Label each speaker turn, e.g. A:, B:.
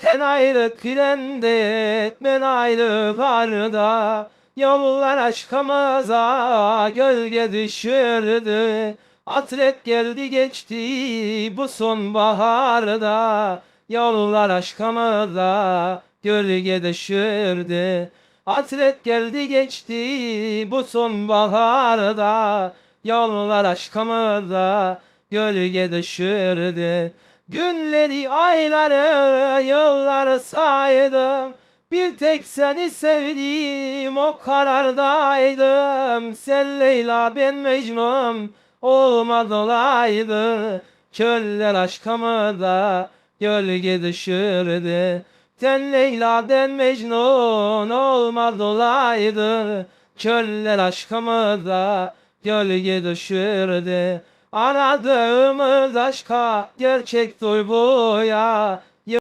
A: Sen ayrı kirende, ben ayrı karda. Yollar aşkımıza gölge düşürdü. Hasret geldi geçti bu sonbaharda. Yollar aşkımıza gölge düşürdü. Hasret geldi geçti bu sonbaharda. Yollar aşkımıza gölge düşürdü Günleri, ayları, yılları saydım. Bir tek seni sevdim, o karardaydım. Sen Leyla, ben Mecnun, olmaz olaydı. Çöller aşkımı da gölge düşürdü. Sen Leyla, ben Mecnun, olmaz olaydı. Çöller aşkımı da gölge düşürdü Aradığımız aşka gerçek duyguya